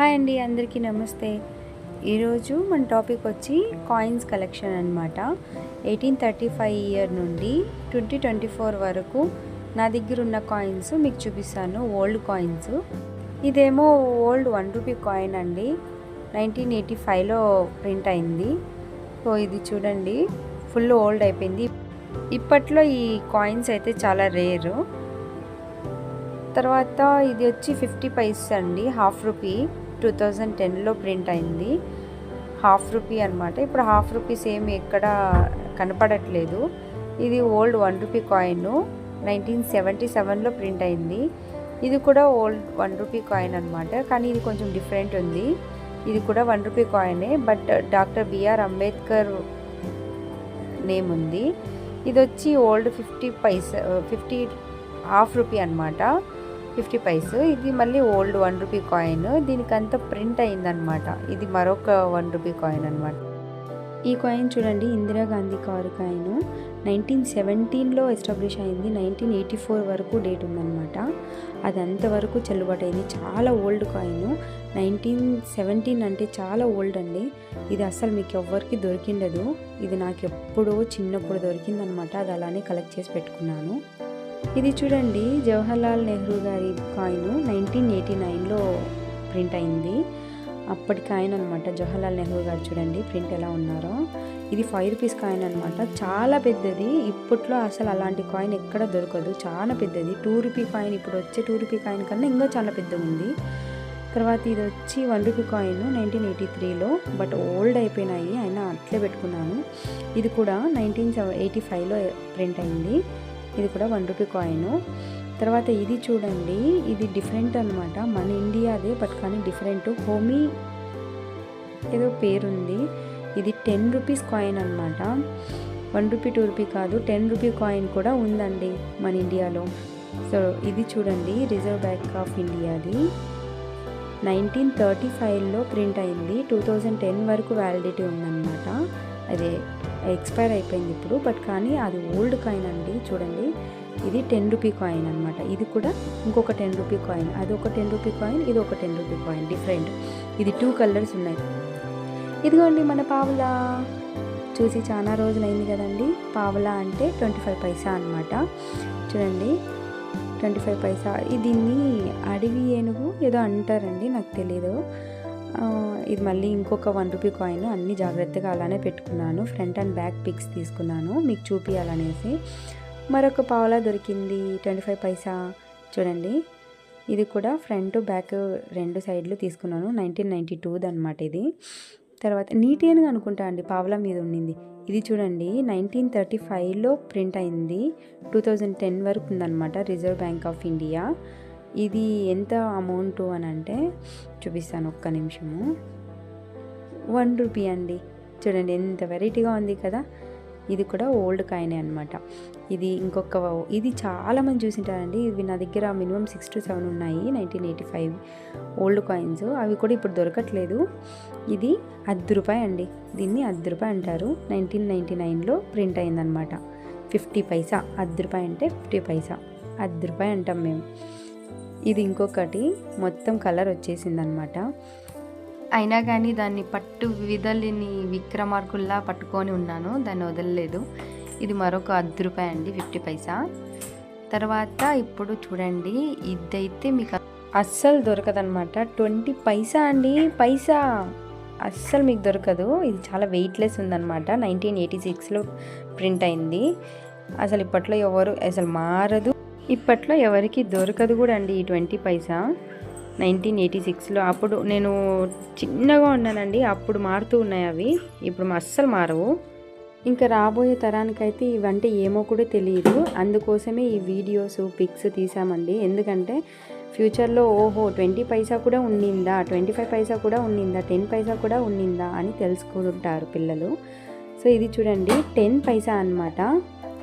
Hi అండి అందరికీ నమస్తే. ఈరోజు మన టాపిక్ వచ్చి కాయిన్స్ కలెక్షన్ అనమాట ఎయిటీన్ థర్టీ ఫైవ్ ఇయర్ నుండి ట్వంటీ ట్వంటీ ఫోర్ వరకు నా దగ్గర ఉన్న కాయిన్స్ మీకు చూపిస్తాను ఓల్డ్ కాయిన్స్. ఇదేమో ఓల్డ్ వన్ రూపీ కాయిన్ అండి. నైన్టీన్ ఎయిటీ ఫైవ్లో ప్రింట్ అయింది. సో ఇది చూడండి ఫుల్ ఓల్డ్ అయిపోయింది. ఇప్పట్లో ఈ కాయిన్స్ అయితే చాలా రేరు. తర్వాత ఇది వచ్చి ఫిఫ్టీ పైస్ అండి హాఫ్ రూపీ. టూ థౌజండ్ టెన్లో ప్రింట్ అయింది. హాఫ్ రూపీ అనమాట ఇప్పుడు హాఫ్ రూపీస్ ఏమి ఎక్కడ కనపడట్లేదు. ఇది old one rupee coin. Nineteen seventy సెవెన్లో ప్రింట్ అయింది. ఇది కూడా ఓల్డ్ వన్ రూపీ కాయిన్ అనమాట కానీ ఇది కొంచెం డిఫరెంట్ ఉంది. ఇది కూడా వన్ రూపీ కాయినే. But doctor BR Ambedkar name ఉంది. ఇది వచ్చి old fifty paisa fifty half rupee అనమాట ఫిఫ్టీ పైస్. ఇది మళ్ళీ ఓల్డ్ వన్ రూపీ కాయిన్. దీనికంతా ప్రింట్ అయిందనమాట. ఇది మరొక వన్ రూపీ కాయిన్ అనమాట ఈ కాయిన్ చూడండి ఇందిరాగాంధీ కారు కాయిన్. నైన్టీన్ సెవెంటీన్లో ఎస్టాబ్లిష్ అయింది. నైన్టీన్ ఎయిటీ ఫోర్ వరకు డేట్ ఉందన్నమాట. అది అంతవరకు చెల్లుబాటు అయింది. చాలా ఓల్డ్ కాయిన్. నైన్టీన్ సెవెంటీన్ అంటే చాలా ఓల్డ్ అండి. ఇది అసలు మీకు ఎవ్వరికి దొరికిండదు. ఇది నాకు ఎప్పుడో చిన్నప్పుడు దొరికిందనమాట అది అలానే కలెక్ట్ చేసి పెట్టుకున్నాను. ఇది చూడండి జవహర్లాల్ నెహ్రూ గారి కాయిన్ నైన్టీన్ ఎయిటీ నైన్లో ప్రింట్ అయింది. అప్పటి కాయిన్ అనమాట జవహర్లాల్ నెహ్రూ గారు చూడండి ప్రింట్ ఎలా ఉన్నారో. ఇది ఫైవ్ రూపీస్ కాయిన్ అనమాట చాలా పెద్దది ఇప్పట్లో అసలు అలాంటి కాయిన్ ఎక్కడ దొరకదు. చాలా పెద్దది టూ రూపీ కాయిన్ ఇప్పుడు వచ్చే టూ రూపీ కాయిన్ కన్నా ఇంకా చాలా పెద్దగా ఉంది. తర్వాత ఇది వచ్చి one rupee coin nineteen eighty త్రీలో బట్ ఓల్డ్ అయిపోయినాయి అయినా అట్లే పెట్టుకున్నాను. ఇది కూడా నైన్టీన్ ఎయిటీ ఫైవ్లో ప్రింట్ అయింది. ఇది కూడా వన్ రూపీ కాయిన్ తర్వాత ఇది చూడండి ఇది డిఫరెంట్ అనమాట మన ఇండియాదే బట్ కానీ డిఫరెంట్ హోమీ ఏదో పేరుంది. ఇది టెన్ రూపీస్ కాయిన్ అనమాట వన్ రూపీ టూ రూపీ కాదు టెన్ రూపీ కాయిన్ కూడా ఉందండి మన ఇండియాలో. సో ఇది చూడండి రిజర్వ్ బ్యాంక్ ఆఫ్ ఇండియాది నైన్టీన్ థర్టీ ఫైవ్లో ప్రింట్ అయింది. టూ థౌజండ్ టెన్ వరకు వ్యాలిడిటీ ఉందన్నమాట. అదే ఎక్స్పైర్ అయిపోయింది ఇప్పుడు బట్ కానీ అది ఓల్డ్ కాయిన్ అండి చూడండి. ఇది టెన్ రూపీ కాయిన్ అనమాట ఇది కూడా ఇంకొక టెన్ రూపీ కాయిన్. అది ఒక టెన్ రూపీ కాయిన్ ఇది ఒక టెన్ రూపీ కాయిన్ డిఫరెంట్. ఇది టూ కలర్స్ ఉన్నాయి. ఇదిగోండి మన పావులా. చూసి చాలా రోజులైంది కదండి. పావలా అంటే ట్వంటీ ఫైవ్ పైసా అనమాట చూడండి. Twenty five paisa. దీన్ని అడవి ఏనుగు ఏదో అంటారండి నాకు తెలీదు. ఇది మళ్ళీ ఇంకొక వన్ రూపీ కాయిన్ అన్ని జాగ్రత్తగా అలానే పెట్టుకున్నాను. ఫ్రంట్ అండ్ బ్యాక్ పిక్స్ తీసుకున్నాను. మీకు చూపించాలనేసి మరొక పావులా దొరికింది. Twenty five paisa. చూడండి. ఇది కూడా ఫ్రంట్ బ్యాక్ రెండు సైడ్లు తీసుకున్నాను. నైన్టీన్ నైంటీ టూది అనమాట ఇది. తర్వాత నీట్ అని అనుకుంటా అండి. పావులా మీద ఉండింది ఇది చూడండి. నైన్టీన్ థర్టీ ఫైవ్లో ప్రింట్ అయింది. టూ థౌజండ్ టెన్ వరకు ఉందన్నమాట. రిజర్వ్ బ్యాంక్ ఆఫ్ ఇండియా ఇది ఎంత అమౌంట్ అని అంటే చూపిస్తాను ఒక్క నిమిషము. వన్ రూపీ అండి. చూడండి ఎంత వెరైటీగా ఉంది కదా. ఇది కూడా ఓల్డ్ కాయినే అనమాట ఇది ఇంకొక ఇది చాలామంది చూసింటారండి. ఇవి నా దగ్గర మినిమం సిక్స్ టు సెవెన్ ఉన్నాయి nineteen eighty five old coins. అవి కూడా ఇప్పుడు దొరకట్లేదు. ఇది అర్ధ రూపాయి అండి. దీన్ని అర్ధ రూపాయి అంటారు. నైన్టీన్ నైంటీ నైన్లో ప్రింట్ అయిందనమాట ఫిఫ్టీ పైసా. అర్ధ రూపాయి అంటే ఫిఫ్టీ పైసా. అర్ధ రూపాయి అంటాం మేము. ఇది ఇంకొకటి. మొత్తం కలర్ వచ్చేసిందనమాట. అయినా కానీ దాన్ని పట్టు విధలిని విక్రమార్కుల్లా పట్టుకొని ఉన్నాను. దాన్ని వదలలేదు. ఇది మరొక అర్ధ రూపాయి అండి ఫిఫ్టీ పైసా. తర్వాత ఇప్పుడు చూడండి ఇదైతే మీకు అస్సలు దొరకదనమాట. ట్వంటీ పైసా అండి పైసా. అస్సలు మీకు దొరకదు. ఇది చాలా వెయిట్లెస్ ఉందన్నమాట నైన్టీన్ ఎయిటీ సిక్స్లో ప్రింట్ అయింది. అసలు ఇప్పట్లో ఎవరు అసలు మారదు. ఇప్పట్లో ఎవరికి దొరకదు కూడా అండి ఈ ట్వంటీ పైసా? నైన్టీన్ ఎయిటీ సిక్స్లో. అప్పుడు నేను చిన్నగా ఉన్నానండి. అప్పుడు మారుతూ ఉన్నాయి అవి. ఇప్పుడు అస్సలు మారవు. ఇంకా రాబోయే తరానికైతే ఇవంటే ఏమో కూడా తెలియదు. అందుకోసమే ఈ వీడియోస్ పిక్స్ తీసామండి. ఎందుకంటే ఫ్యూచర్లో ఓహో ట్వంటీ పైసా కూడా ఉండిందా? ట్వంటీ ఫైవ్ పైసా కూడా ఉండిందా? టెన్ పైసా కూడా ఉండిందా? అని తెలుసుకుంటారు పిల్లలు. సో ఇది చూడండి. టెన్ పైసా అనమాట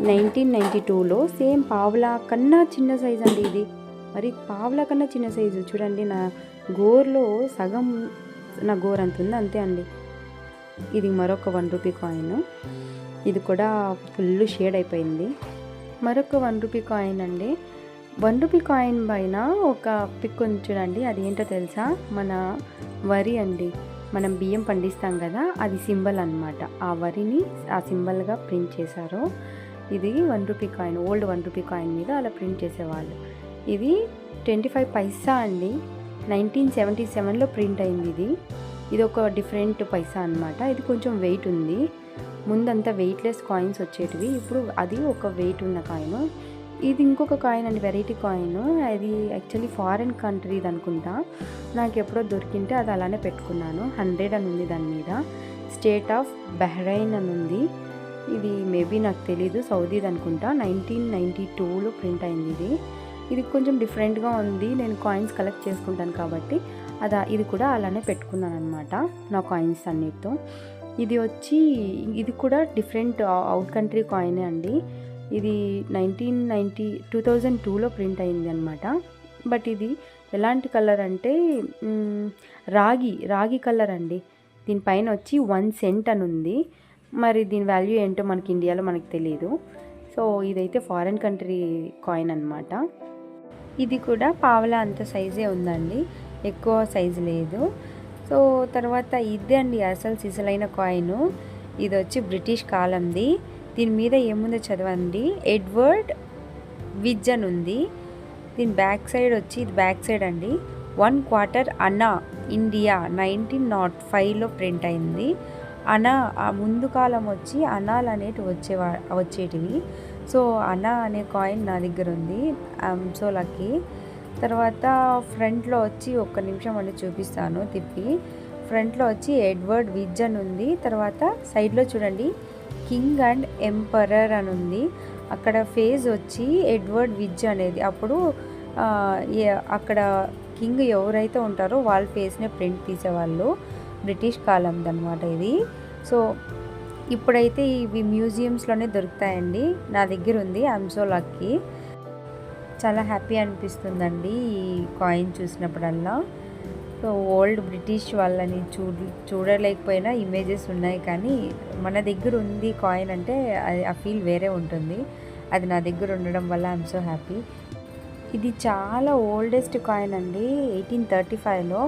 నైన్టీన్ నైంటీ టూలో సేమ్ పావులా కన్నా చిన్న సైజ్ అండి ఇది. మరి పావులా కన్నా చిన్న సైజు. చూడండి నా గోర్లో సగం నా గోర్ అంత ఉంది అంతే అండి. ఇది మరొక వన్ రూపీ కాయిన్. ఇది కూడా ఫుల్ షేడ్ అయిపోయింది. మరొక వన్ రూపీ కాయిన్ అండి. వన్ రూపీ కాయిన్ పైన ఒక పిక్ ఉంది చూడండి అది ఏంటో తెలుసా? మన వరి అండి. మనం బియ్యం పండిస్తాం కదా అది సింబల్ అనమాట ఆ వరిని ఆ సింబల్గా ప్రింట్ చేశారు. ఇది one rupee coin old one rupee coin మీద అలా ప్రింట్ చేసేవాళ్ళు. ఇది ట్వంటీ ఫైవ్ పైసా అండి. నైన్టీన్ సెవెంటీ సెవెన్లో ప్రింట్ అయింది ఇది. ఇది ఒక డిఫరెంట్ పైసా అన్నమాట. ఇది కొంచెం వెయిట్ ఉంది. ముందంతా వెయిట్లెస్ కాయిన్స్ వచ్చేటివి. ఇప్పుడు అది ఒక వెయిట్ ఉన్న కాయిన్ ఇది ఇంకొక కాయిన్ అండి వెరైటీ కాయిన్ అది యాక్చువల్లీ ఫారిన్ కంట్రీది అనుకుంటా. నాకు ఎప్పుడో దొరికింటే అది అలానే పెట్టుకున్నాను. హండ్రెడ్ అని ఉంది దాని మీద. స్టేట్ ఆఫ్ బహ్రైన్ అని ఉంది. ఇది మేబీ నాకు తెలీదు సౌదీది అనుకుంటా. నైన్టీన్ నైంటీ టూలో ప్రింట్ అయింది ఇది. ఇది కొంచెం డిఫరెంట్గా ఉంది. నేను కాయిన్స్ కలెక్ట్ చేసుకుంటాను కాబట్టి అదా ఇది కూడా అలానే పెట్టుకున్నాను అనమాట నా కాయిన్స్ అన్నిటితో. ఇది వచ్చి ఇది కూడా డిఫరెంట్ అవుట్ కంట్రీ కాయినే అండి. ఇది నైన్టీన్ నైంటీ టూ థౌజండ్ టూలో ప్రింట్ అయింది అనమాట బట్ ఇది ఎలాంటి కలర్ అంటే రాగి రాగి కలర్ అండి. దీనిపైన వచ్చి వన్ సెంట్ అని ఉంది. మరి దీని వాల్యూ ఏంటో మనకి ఇండియాలో మనకి తెలియదు సో ఇదైతే ఫారిన్ కంట్రీ కాయిన్ అనమాట ఇది కూడా పావలా అంత సైజే ఉందండి. ఎక్కువ సైజు లేదు. సో తర్వాత ఇదే అండి అసలు సిసలైన కాయిన్ ఇది వచ్చి బ్రిటిష్ కాలంది. దీని మీద ఏముందో చదవండి. ఎడ్వర్డ్ విజ్ అని ఉంది. దీని బ్యాక్ సైడ్ వచ్చి ఇది బ్యాక్ సైడ్ అండి. One quarter anna India nineteen nought ఫైవ్లో ప్రింట్ అయింది. అనా ఆ ముందు కాలం వచ్చి అనాలు అనేటివి వచ్చేవా వచ్చేటివి. సో అనా అనే కాయిన్ నా దగ్గర ఉంది. I'm so lucky. తర్వాత ఫ్రంట్లో వచ్చి ఒక్క నిమిషం అని చూపిస్తాను తిప్పి. ఫ్రంట్లో వచ్చి ఎడ్వర్డ్ విజ్ అని ఉంది. తర్వాత సైడ్లో చూడండి కింగ్ అండ్ ఎంపరర్ అని ఉంది. అక్కడ ఫేజ్ వచ్చి ఎడ్వర్డ్ విజ్ అనేది. అప్పుడు ఏ- అక్కడ కింగ్ ఎవరైతే ఉంటారో వాళ్ళ ఫేస్నే ప్రింట్ తీసేవాళ్ళు. బ్రిటిష్ కాలంది అనమాట ఇది. సో ఇప్పుడైతే ఇవి మ్యూజియంస్లోనే దొరుకుతాయండి. నా దగ్గర ఉంది ఐఎమ్ సో లక్కీ. చాలా హ్యాపీ అనిపిస్తుందండి ఈ కాయిన్ చూసినప్పుడల్లా. సో ఓల్డ్ బ్రిటిష్ వాళ్ళని చూడ చూడలేకపోయినా ఇమేజెస్ ఉన్నాయి కానీ మన దగ్గర ఉంది కాయిన్ అంటే అది ఆ ఫీల్ వేరే ఉంటుంది. అది నా దగ్గర ఉండడం వల్ల ఐఎమ్ సో హ్యాపీ. ఇది చాలా ఓల్డెస్ట్ కాయిన్ అండి ఎయిటీన్ థర్టీ ఫైవ్లో.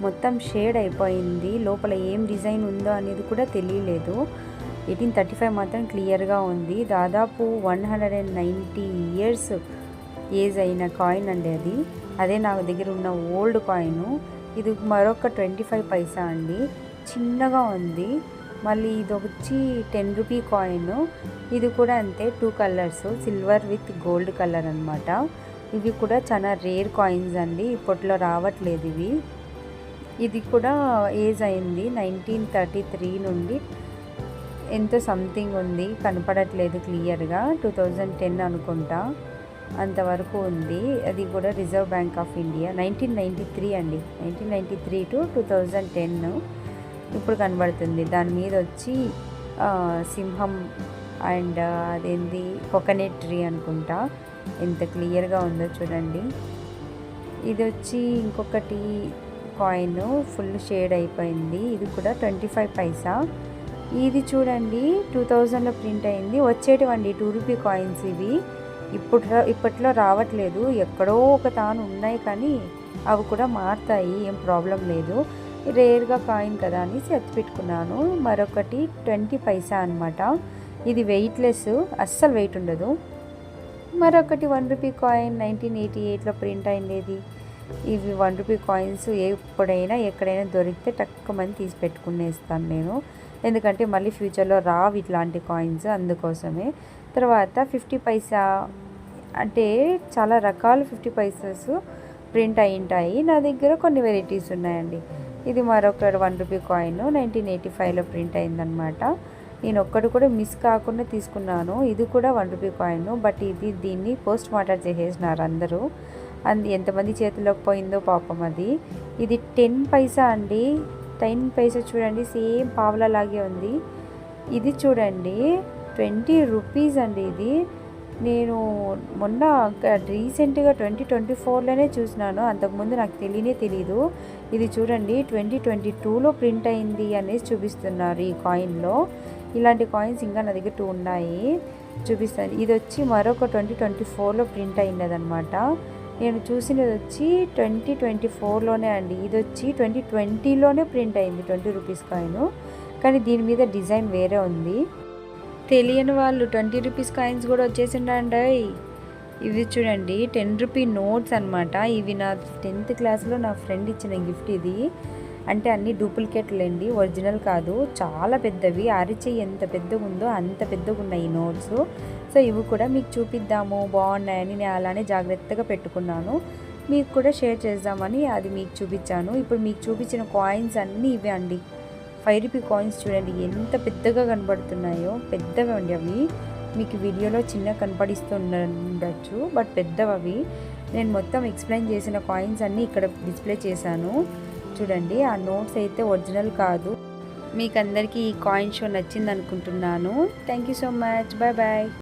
మొత్తం షేడ్ అయిపోయింది. లోపల ఏం డిజైన్ ఉందో అనేది కూడా తెలియలేదు. ఎయిటీన్ థర్టీ ఫైవ్ మాత్రం క్లియర్గా ఉంది. దాదాపు one hundred and ninety years age అయిన కాయిన్ అండి అది. అదే నా దగ్గర ఉన్న ఓల్డ్ కాయిన్. ఇది మరొక ట్వంటీ ఫైవ్ పైసా అండి. చిన్నగా ఉంది. మళ్ళీ ఇది వచ్చి టెన్ రూపీ కాయిన్. ఇది కూడా అంతే two colours. Silver with gold colour అనమాట ఇవి కూడా చాలా రేర్ కాయిన్స్ అండి. ఇప్పట్లో రావట్లేదు ఇవి. ఇది కూడా ఏజ్ అయింది నైన్టీన్ థర్టీ త్రీ నుండి. ఎంతో సంథింగ్ ఉంది కనపడట్లేదు క్లియర్గా టూ థౌజండ్ టెన్ అనుకుంటా. అంతవరకు ఉంది. అది కూడా Reserve Bank of India nineteen ninety three అండి. Nineteen ninety three to two thousand ten ఇప్పుడు కనబడుతుంది. దాని మీద వచ్చి సింహం అండ్ అదేంది కోకోనట్ ట్రీ అనుకుంటా. ఎంత క్లియర్గా ఉందో చూడండి. ఇది వచ్చి ఇంకొకటి కాయిన్ ఫుల్ షేడ్ అయిపోయింది. ఇది కూడా ట్వంటీ ఫైవ్ పైసా ఇది చూడండి టూ థౌజండ్లో ప్రింట్ అయింది. వచ్చేటివండి టూ రూపీ కాయిన్స్ ఇవి. ఇప్పుడు ఇప్పట్లో రావట్లేదు. ఎక్కడో ఒక తాను ఉన్నాయి కానీ అవి కూడా మారుతాయి. ఏం ప్రాబ్లం లేదు. రేర్గా కాయిన్ కదా అనేసి ఎత్తి పెట్టుకున్నాను. మరొకటి ట్వంటీ పైసా అనమాట ఇది వెయిట్లెస్ అస్సలు వెయిట్ ఉండదు. మరొకటి one rupee coin nineteen eighty ఎయిట్లో ప్రింట్ అయింది ఇవి వన్ రూపీ కాయిన్స్ ఎప్పుడైనా ఎక్కడైనా దొరికితే టక్కుమని తీసి పెట్టుకునేస్తాను నేను. ఎందుకంటే మళ్ళీ ఫ్యూచర్లో రావు ఇట్లాంటి కాయిన్స్ అందుకోసమే. తర్వాత ఫిఫ్టీ పైసా అంటే చాలా రకాల ఫిఫ్టీ పైసెస్ ప్రింట్ అయి ఉంటాయి. నా దగ్గర కొన్ని వెరైటీస్ ఉన్నాయండి. ఇది మరొక one rupee coin nineteen eighty ఫైవ్లో ప్రింట్ అయిందనమాట నేను ఒక్కటి కూడా మిస్ కాకుండా తీసుకున్నాను. ఇది కూడా వన్ రూపీ కాయిన్ బట్ ఇది దీన్ని పోస్ట్ మార్టం చేసేసినారు అందరూ. అది. ఎంతమంది చేతిలోకి పోయిందో పాపం అది. ఇది టెన్ పైసా అండి. టెన్ పైసా చూడండి సేమ్ పావులా లాగే ఉంది. ఇది చూడండి ట్వంటీ రూపీస్ అండి ఇది. నేను మొన్న రీసెంట్గా ట్వంటీ ట్వంటీ ఫోర్లోనే చూసినాను. అంతకుముందు నాకు తెలియనే తెలీదు. ఇది చూడండి ట్వంటీ ట్వంటీ టూలో ప్రింట్ అయింది అనేసి చూపిస్తున్నారు ఈ కాయిన్లో. ఇలాంటి కాయిన్స్ ఇంకా నా దగ్గర టూ ఉన్నాయి. చూపిస్తాను. ఇది వచ్చి మరొక ట్వంటీ ట్వంటీ ఫోర్లో ప్రింట్ అయినది అనమాట నేను చూసినది వచ్చి ట్వంటీ ట్వంటీ ఫోర్లోనే అండి. ఇది వచ్చి ట్వంటీ ట్వంటీలోనే ప్రింట్ అయింది ట్వంటీ రూపీస్ కాయిన్. కానీ దీని మీద డిజైన్ వేరే ఉంది. తెలియని వాళ్ళు ట్వంటీ రూపీస్ కాయిన్స్ కూడా వచ్చేసిండండి. ఇవి చూడండి టెన్ రూపీ నోట్స్ అనమాట ఇవి నా టెన్త్ క్లాస్లో నా ఫ్రెండ్ ఇచ్చిన గిఫ్ట్ ఇది. అంటే అన్ని డూప్లికేట్లండి ఒరిజినల్ కాదు. చాలా పెద్దవి. అరిచేయి ఎంత పెద్దగా ఉందో అంత పెద్దగా ఉన్నాయి ఈ నోట్స్. సో ఇవి కూడా మీకు చూపిద్దాము. బాగున్నాయని నేను అలానే జాగ్రత్తగా పెట్టుకున్నాను. మీకు కూడా షేర్ చేద్దామని అది మీకు చూపించాను. ఇప్పుడు మీకు చూపించిన కాయిన్స్ అన్నీ ఇవే అండి. ఫైవ్ రూపీ కాయిన్స్ చూడండి ఎంత పెద్దగా కనబడుతున్నాయో. పెద్దవి అండి అవి. మీకు వీడియోలో చిన్న కనపడిస్తుండొచ్చు బట్ పెద్దవి అవి నేను మొత్తం ఎక్స్ప్లెయిన్ చేసిన కాయిన్స్ అన్నీ ఇక్కడ డిస్ప్లే చేశాను. చూడండి. ఆ నోట్స్ అయితే ఒరిజినల్ కాదు. మీకు అందరికీ ఈ కాయిన్ షో నచ్చింది అనుకుంటున్నాను thank you so much. Bye bye.